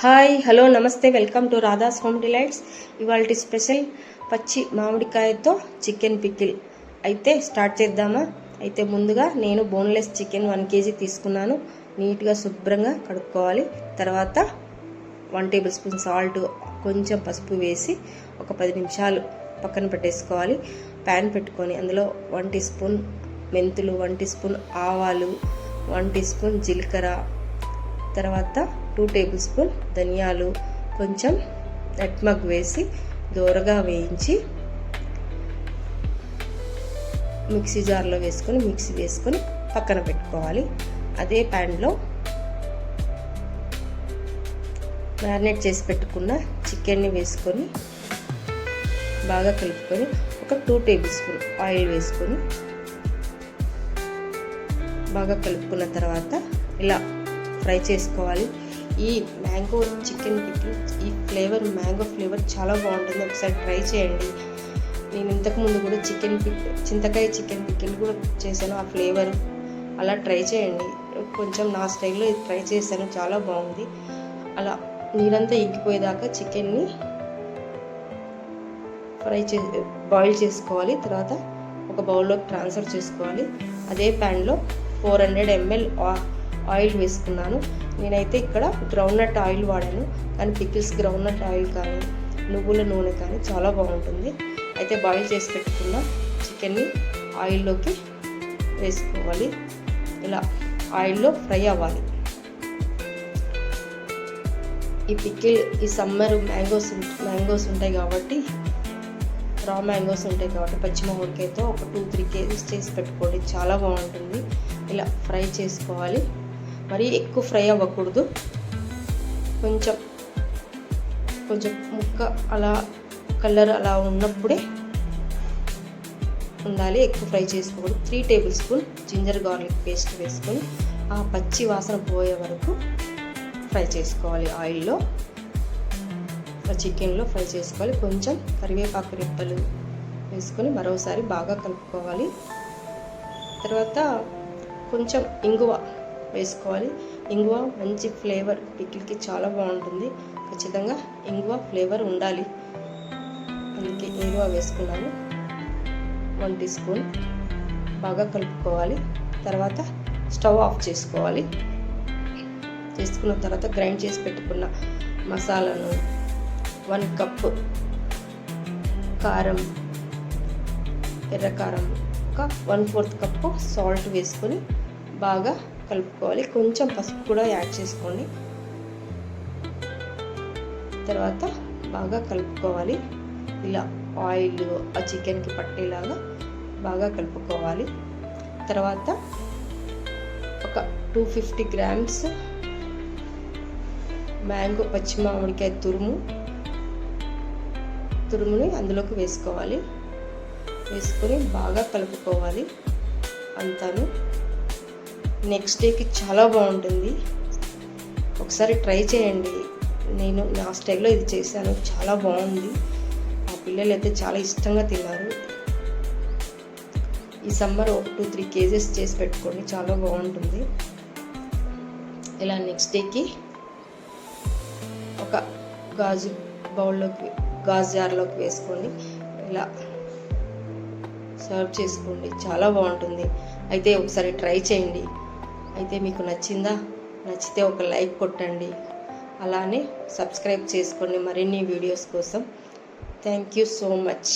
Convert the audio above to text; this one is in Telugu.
హాయ్ హలో నమస్తే welcome to Radha's home delights. ఇవాళ స్పెషల్ పచ్చి మామిడికాయతో చికెన్ పికిల్. అయితే స్టార్ట్ చేద్దామా? అయితే ముందుగా నేను బోన్లెస్ చికెన్ వన్ కేజీ తీసుకున్నాను. నీట్గా శుభ్రంగా కడుక్కోవాలి. తర్వాత వన్ టేబుల్ స్పూన్ సాల్ట్ కొంచెం పసుపు వేసి ఒక పది నిమిషాలు పక్కన పెట్టేసుకోవాలి. ప్యాన్ పెట్టుకొని అందులో వన్ టీ స్పూన్ మెంతులు వన్ టీ స్పూన్ ఆవాలు వన్ టీ స్పూన్ జీలకర్ర తర్వాత టూ టేబుల్ స్పూన్ ధనియాలు కొంచెం నట్మగ్ వేసి దోరగా వేయించి మిక్సీ జార్లో వేసుకొని మిక్సీ వేసుకొని పక్కన పెట్టుకోవాలి. అదే ప్యాన్లో మ్యారినేట్ చేసి పెట్టుకున్న చికెన్ని వేసుకొని బాగా కలుపుకొని ఒక టూ టేబుల్ స్పూన్ ఆయిల్ వేసుకొని బాగా కలుపుకున్న తర్వాత ఇలా ఫ్రై చేసుకోవాలి. ఈ మ్యాంగో చికెన్ పికిల్ ఈ ఫ్లేవర్ మ్యాంగో ఫ్లేవర్ చాలా బాగుంటుంది. ఒకసారి ట్రై చేయండి. నేను ఇంతకుముందు కూడా చికెన్ పిక్ చింతకాయ చికెన్ పికిల్ కూడా చేశాను ఆ ఫ్లేవర్. అలా ట్రై చేయండి. కొంచెం నా స్టైల్లో ఇది ట్రై చేశాను చాలా బాగుంది. అలా నీరంతా ఇంకిపోయేదాకా చికెన్ని ఫ్రై చే బాయిల్ చేసుకోవాలి. తర్వాత ఒక బౌల్లోకి ట్రాన్స్ఫర్ చేసుకోవాలి. అదే ప్యాన్లో ఫోర్ హండ్రెడ్ ఎంఎల్ ఆయిల్ వేసుకున్నాను. నేనైతే ఇక్కడ గ్రౌండ్నట్ ఆయిల్ వాడాను. కానీ పికిల్స్ గ్రౌండ్నట్ ఆయిల్ కానీ నువ్వుల నూనె కానీ చాలా బాగుంటుంది. అయితే బాయిల్ చేసి పెట్టుకున్న చికెన్ని ఆయిల్లోకి వేసుకోవాలి. ఇలా ఆయిల్లో ఫ్రై అవ్వాలి. ఈ పికిల్ ఈ సమ్మర్ మ్యాంగోస్ మ్యాంగోస్ ఉంటాయి కాబట్టి రా మ్యాంగోస్ ఉంటాయి కాబట్టి పచ్చి మామిడికాయతో ఒక టూ త్రీ కేజీస్ చేసి పెట్టుకోండి. చాలా బాగుంటుంది. ఇలా ఫ్రై చేసుకోవాలి. మరీ ఎక్కువ ఫ్రై అవ్వకూడదు. కొంచెం కొంచెం ముక్క అలా కలర్ అలా ఉన్నప్పుడే ఉండాలి. ఎక్కువ ఫ్రై చేసుకోకూడదు. Three tablespoon ginger garlic paste వేసుకొని ఆ పచ్చి వాసన పోయే వరకు ఫ్రై చేసుకోవాలి ఆయిల్లో. చికెన్లో ఫ్రై చేసుకోవాలి. కొంచెం కరివేపాకు రెప్పలు వేసుకొని మరోసారి బాగా కలుపుకోవాలి. తర్వాత కొంచెం ఇంగువ వేసుకోవాలి. ఇంగువ మంచి ఫ్లేవర్ పికిల్కి చాలా బాగుంటుంది. ఖచ్చితంగా ఇంగువ ఫ్లేవర్ ఉండాలి. అందుకే ఇంగువ వేసుకున్నాను. One teaspoon. బాగా కలుపుకోవాలి. తర్వాత స్టవ్ ఆఫ్ చేసుకోవాలి. చేసుకున్న తర్వాత గ్రైండ్ చేసి పెట్టుకున్న మసాలాను వన్ కప్ కారం ఎర్రకారం ఒక వన్ ఫోర్త్ కప్పు సాల్ట్ వేసుకొని బాగా కలుపుకోవాలి. కొంచెం పసుపు కూడా యాడ్ చేసుకోండి. తర్వాత బాగా కలుపుకోవాలి. ఇలా ఆయిల్ ఆ చికెన్కి పట్టేలాగా బాగా కలుపుకోవాలి. తర్వాత ఒక టూ ఫిఫ్టీ గ్రామ్స్ మ్యాంగో పచ్చి మామిడికాయ తురుము. తురుముని అందులోకి వేసుకోవాలి. వేసుకొని బాగా కలుపుకోవాలి. అంతాను. నెక్స్ట్ డేకి చాలా బాగుంటుంది. ఒకసారి ట్రై చేయండి. నేను నా స్టైల్లో ఇది చేశాను. చాలా బాగుంది. మా పిల్లలు అయితే చాలా ఇష్టంగా తిన్నారు. ఈ సమ్మర్ ఒక టూ త్రీ కేజెస్ చేసి పెట్టుకోండి. చాలా బాగుంటుంది. ఇలా నెక్స్ట్ డేకి ఒక గాజు బౌల్లోకి గాజు జార్లోకి వేసుకొని ఇలా సర్వ్ చేసుకోండి. చాలా బాగుంటుంది. అయితే ఒకసారి ట్రై చేయండి. అయితే మీకు నచ్చిందా? నచ్చితే ఒక లైక్ కొట్టండి. అలానే సబ్స్క్రైబ్ చేసుకోండి మరిన్ని వీడియోస్ కోసం. Thank you so much